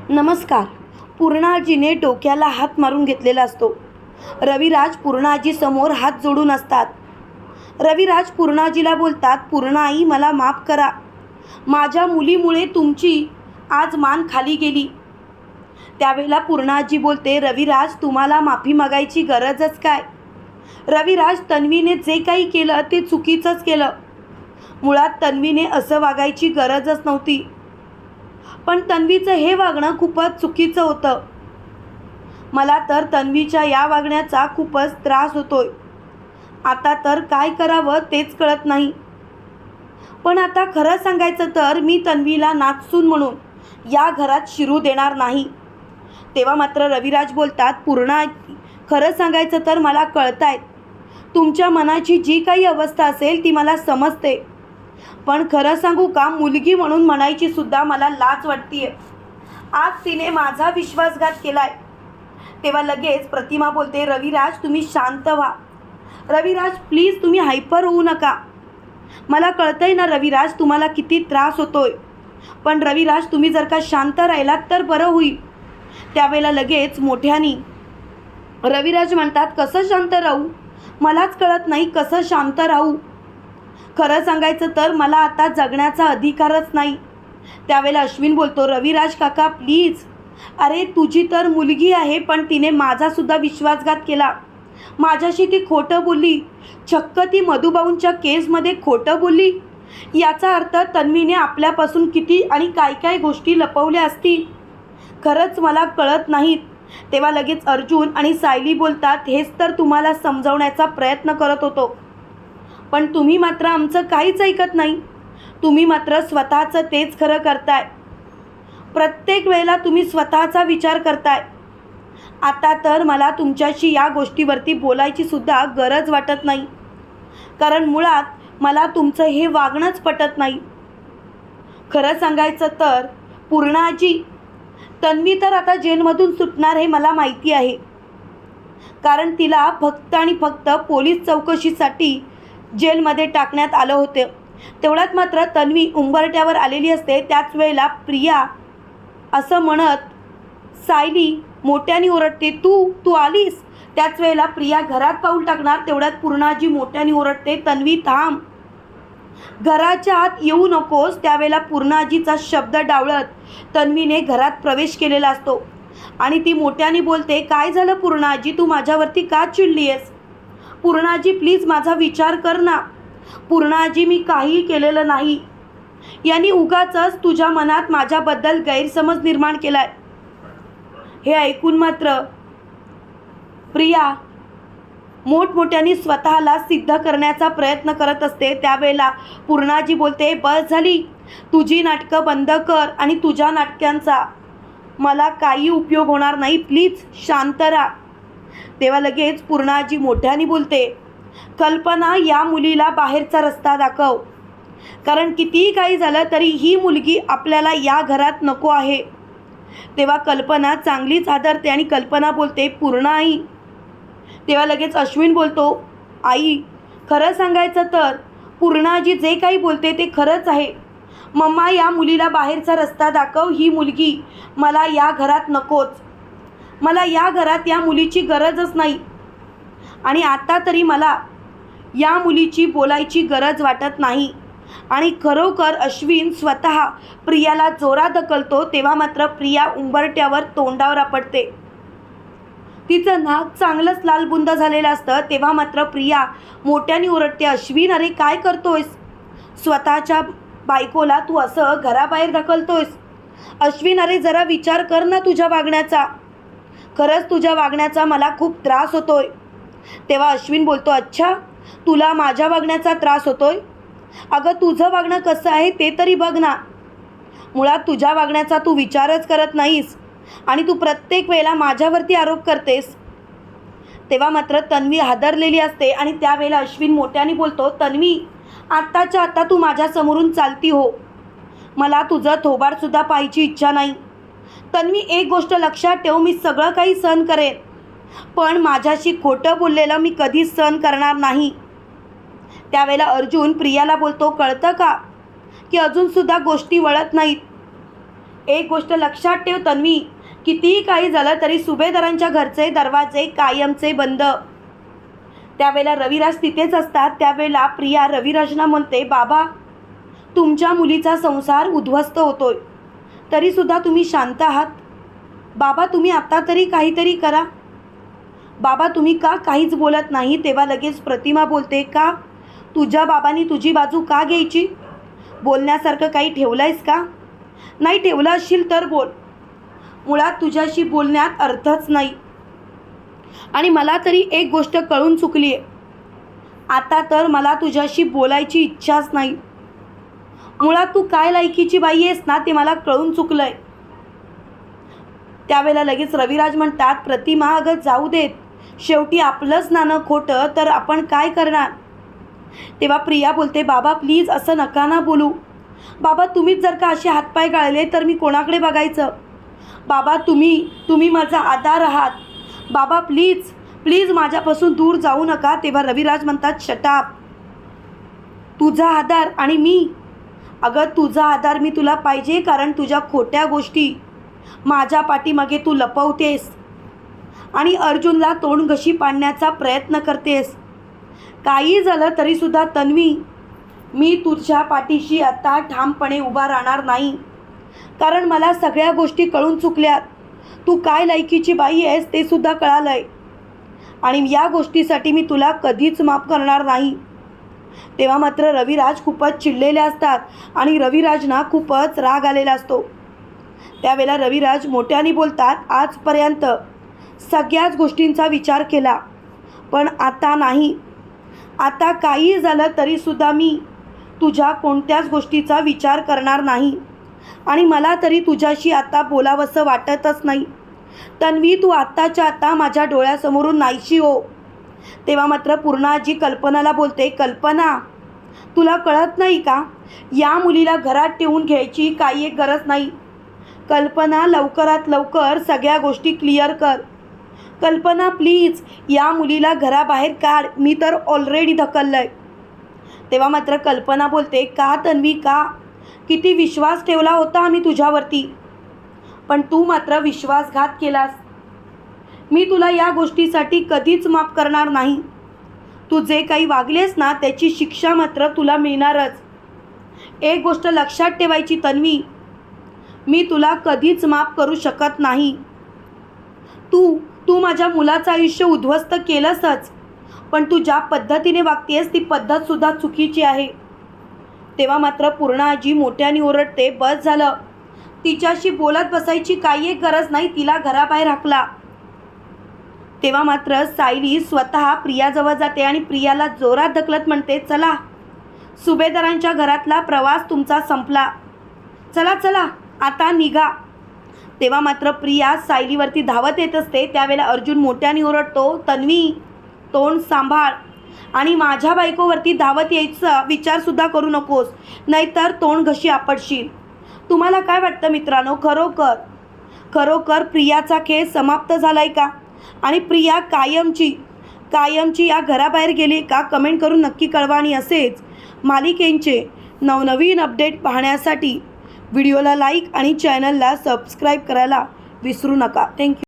नमस्कार. पूर्णाजीने डोक्याला हात मारून घेतलेला असतो. रविराज पूर्णाजीसमोर हात जोडून असतात. रविराज पूर्णाजीला बोलतात पूर्णाई मला माफ करा. माझ्या मुलीमुळे तुमची आज मान खाली गेली. त्यावेळेला पूर्णाजी बोलते रविराज तुम्हाला माफी मागायची गरजच काय? रविराज तन्वीने जे काही केलं ते चुकीचंच केलं. मुळात तन्वीने असं वागायची गरजच नव्हती. पण तन्वीचं हे वागणं खूपच चुकीचं होतं. मला तर तन्वीच्या या वागण्याचा खूपच त्रास होतोय. आता तर काय करावं तेच कळत नाही. पण आता खरं सांगायचं तर मी तन्वीला नाचसून म्हणून या घरात शिरू देणार नाही. तेव्हा मात्र रविराज बोलतात पूर्ण खरं सांगायचं तर मला कळतायत. तुमच्या मनाची जी काही अवस्था असेल ती मला समजते. पण खरं सांगू का मुलगी म्हणून म्हणायची सुद्धा मला लाज वाटतीये. आज तिने माझा विश्वासघात केलाय. तेव्हा लगेच प्रतिमा बोलते रविराज तुम्ही शांत व्हा. रविराज प्लीज तुम्ही हायपर होऊ नका. मला कळतंय ना रविराज तुम्हाला किती त्रास होतोय. पण रविराज तुम्ही जर का शांत राहिलात तर बरं होईल. त्यावेळेला लगेच मोठ्यानी रविराज म्हणतात कसं शांत राहू? मलाच कळत नाही कसं शांत राहू. खरं सांगायचं तर मला आता जगण्याचा अधिकारच नाही. त्यावेळेला अश्विन बोलतो रविराज काका प्लीज. अरे तुझी तर मुलगी आहे पण तिने माझासुद्धा विश्वासघात केला. माझ्याशी ती खोटं बोलली. चक्क ती मधुबाऊंच्या केसमध्ये खोटं बोलली. याचा अर्थ तन्वीने आपल्यापासून किती आणि काय काय गोष्टी लपवल्या असतील खरंच मला कळत नाहीत. तेव्हा लगेच अर्जुन आणि सायली बोलतात हेच तर तुम्हाला समजवण्याचा प्रयत्न करत होतो. पण तुम्ही मात्र आमचं काहीच ऐकत नाही. तुम्ही मात्र स्वतःचं तेच खरं करताय. प्रत्येक वेळेला तुम्ही स्वतःचा विचार करताय. आता तर मला तुमच्याशी या गोष्टीवरती बोलायची सुद्धा गरज वाटत नाही. कारण मुळात मला तुमचं हे वागणंच पटत नाही. खरं सांगायचं तर पूर्णाजी तन्वी तर आता जेलमधून सुटणार हे मला माहिती आहे. कारण तिला फक्त आणि फक्त पोलीस चौकशीसाठी जेलमध्ये टाकण्यात आलं होतं. तेवढ्यात मात्र तन्वी उंबरट्यावर आलेली असते. त्याच वेळेला प्रिया असं म्हणत सायली मोठ्याने ओरडते. तू तू आलीस? त्याच वेळेला प्रिया घरात पाऊल टाकणार. तेवढ्यात पूर्णाजी मोठ्याने ओरडते तन्वी थांब. घराच्या आत येऊ नकोस. त्यावेळेला पूर्णाजीचा शब्द डावळत तन्वीने घरात प्रवेश केलेला असतो. आणि ती मोठ्याने बोलते काय झालं पूर्णाजी? तू माझ्यावरती का चिडली आहेस पूर्णाजी प्लीज माझा विचार कर ना. पूर्णाजी मी काही केलेलं नाही. यांनी उगाच तुझ्या मनात माझ्याबद्दल गैरसमज निर्माण केलाय. हे ऐकून मात्र प्रिया मोठमोठ्याने स्वतःला सिद्ध करण्याचा प्रयत्न करत असते. त्यावेळेला पूर्णाजी बोलते बस झाली. तुझी नाटकं बंद कर आणि तुझ्या नाटकांचा मला काही उपयोग होणार नाही. प्लीज शांत राहा. तेव्हा लगेच पूर्णाजी मोठ्याने बोलते कल्पना या मुलीला बाहेरचा रस्ता दाखव. कारण कितीही काही झालं तरी ही मुलगी आपल्याला या घरात नको आहे. तेव्हा कल्पना चांगलीच आदरते आणि कल्पना बोलते पूर्ण आई. तेव्हा लगेच अश्विन बोलतो आई खरं सांगायचं तर पूर्णाजी जे काही बोलते ते खरंच आहे. मम्मा या मुलीला बाहेरचा रस्ता दाखव ही मुलगी मला या घरात नकोच. मला या घरात या मुलीची गरजच नाही. आणि आता तरी मला या मुलीची बोलायची गरज वाटत नाही. आणि खरोखर अश्विन स्वतः प्रियाला जोरा ढकलतो तेव्हा मात्र प्रिया उंबरट्यावर तोंडावर आपटते. तिचं नाक चांगलंच लालबुंद झालेलं असतं तेव्हा मात्र प्रिया मोठ्याने ओरडते अश्विन अरे काय करतोयस? स्वतःच्या बायकोला तू असं घराबाहेर ढकलतोयस? अश्विन अरे जरा विचार कर ना तुझ्या वागण्याचा. खरंच तुझ्या वागण्याचा मला खूप त्रास होतोय. तेव्हा अश्विन बोलतो अच्छा तुला माझ्या वागण्याचा त्रास होतोय? अगं तुझं वागणं कसं आहे ते तरी बघ ना. मुळात तुझ्या वागण्याचा तू विचारच करत नाहीस आणि तू प्रत्येक वेळेला माझ्यावरती आरोप करतेस. तेव्हा मात्र तन्वी हादरलेली असते आणि त्यावेळेला अश्विन मोठ्याने बोलतो तन्वी आत्ताच्या आत्ता तू माझ्यासमोरून चालती हो. मला तुझं थोबाडसुद्धा पाहायची इच्छा नाही. तन्वी एक गोष्ट लक्षात ठेव मी सगळं काही सहन करेन. पण माझ्याशी खोटं बोललेलं मी कधीच सहन करणार नाही. त्यावेळेला अर्जुन प्रियाला बोलतो कळतं का? की अजूनसुद्धा गोष्टी वळत नाहीत. एक गोष्ट लक्षात ठेव तन्वी कितीही काही झालं तरी सुभेदारांच्या घरचे दरवाजे कायमचे बंद. त्यावेळेला रविराज तिथेच असतात. त्यावेळेला प्रिया रविराजना म्हणते बाबा तुमच्या मुलीचा संसार उद्ध्वस्त होतोय. तरीसुद्धा तुम्ही शांत आहात. बाबा तुम्ही आता तरी काहीतरी करा. बाबा तुम्ही का काहीच बोलत नाही? तेव्हा लगेच प्रतिमा बोलते का? तुझ्या बाबांनी तुझी बाजू का घ्यायची? बोलण्यासारखं काही ठेवलं आहेस का? नाही ठेवलं असशील तर बोल. मुळात तुझ्याशी बोलण्यात अर्थच नाही. आणि मला तरी एक गोष्ट कळून चुकली आहे आता तर मला तुझ्याशी बोलायची इच्छाच नाही. मुळात तू काय लायकीची बाई आहेस ना ते मला कळून चुकलं आहे त्यावेळेला लगेच रविराज म्हणतात प्रतिमा अगं जाऊ देत. शेवटी आपलंच नाणं खोटं तर आपण काय करणार? तेव्हा प्रिया बोलते बाबा प्लीज असं नका ना बोलू. बाबा तुम्हीच जर का असे हातपाय गाळले तर मी कोणाकडे बघायचं? बाबा तुम्ही तुम्ही माझा आधार आहात. बाबा प्लीज प्लीज माझ्यापासून दूर जाऊ नका. तेव्हा रविराज म्हणतात शटाप. तुझा आधार आणि मी अगं तुझा आधार मी तुला पाहिजे कारण तुझ्या खोट्या गोष्टी माझ्या पाठीमागे तू लपवतेस आणि अर्जुनला तोंड घशी पाडण्याचा प्रयत्न करतेस. काही झालं तरीसुद्धा तन्वी मी तुझ्या पाठीशी आता ठामपणे उभा राहणार नाही. कारण मला सगळ्या गोष्टी कळून चुकल्यात. तू काय लायकीची बाई आहेस ते सुद्धा कळालं आहे आणि या गोष्टीसाठी मी तुला कधीच माफ करणार नाही. तेव्हा मात्र रविराज खूपच चिडलेले असतात आणि रविराजना खूपच राग आलेला असतो. त्यावेळेला रविराज मोठ्याने बोलतात आजपर्यंत सगळ्याच गोष्टींचा विचार केला पण आता नाही. आता काही झालं तरीसुद्धा मी तुझ्या कोणत्याच गोष्टीचा विचार करणार नाही आणि मला तरी तुझ्याशी आता बोलावंसं वाटतच नाही. तन्वी तू आत्ताच्या आता माझ्या डोळ्यासमोरून नाहीशी हो. तेव्हा मात्र पूर्णाजी कल्पनाला बोलते कल्पना तुला कळत नाही का? या मुलीला घरात ठेवून घ्यायची काही एक गरज नाही. कल्पना लवकरात लवकर सगळ्या गोष्टी क्लिअर कर. कल्पना प्लीज या मुलीला घराबाहेर काढ. मी तर ऑलरेडी ढकललं आहे तेव्हा मात्र कल्पना बोलते का तन्वी का? किती विश्वास ठेवला होता आम्ही तुझ्यावरती. पण तू मात्र विश्वासघात केलास. मी तुला या गोष्टीसाठी कधीच माफ करणार नाही. तू जे काही वागलेस ना त्याची शिक्षा मात्र तुला मिळणारच. एक गोष्ट लक्षात ठेवायची तन्वी मी तुला कधीच माफ करू शकत नाही. तू तू माझ्या मुलाचं आयुष्य उद्ध्वस्त केलंसच पण तू ज्या पद्धतीने वागतेस ती पद्धतसुद्धा चुकीची आहे. तेव्हा मात्र पूर्ण आजी मोठ्याने ओरडते बस झालं. तिच्याशी बोलत बसायची काही एक गरज नाही तिला घराबाहेर हाकला. तेव्हा मात्र सायली स्वतः प्रियाजवळ जाते आणि प्रियाला जोरात ढकलत म्हणते चला. सुभेदारांच्या घरातला प्रवास तुमचा संपला. चला चला आता निघा. तेव्हा मात्र प्रिया सायलीवरती धावत येत असते. त्यावेळेला अर्जुन मोठ्याने ओरडतो तन्वी तोंड सांभाळ. आणि माझ्या बायकोवरती धावत यायचा विचारसुद्धा करू नकोस नाहीतर तोंड घशी आपटशील. तुम्हाला काय वाटतं मित्रांनो खरोखर? खरोखर प्रियाचा खेळ समाप्त झाला आहे का? आणि प्रिया कायमची कायमची या घराबाहेर गेली का कमेंट करून नक्की कळवा आणि असेच. मालिकेंचे नवनवीन अपडेट पाहण्यासाठी व्हिडिओला लाईक आणि चॅनलला सबस्क्राईब करायला विसरू नका. थँक्यू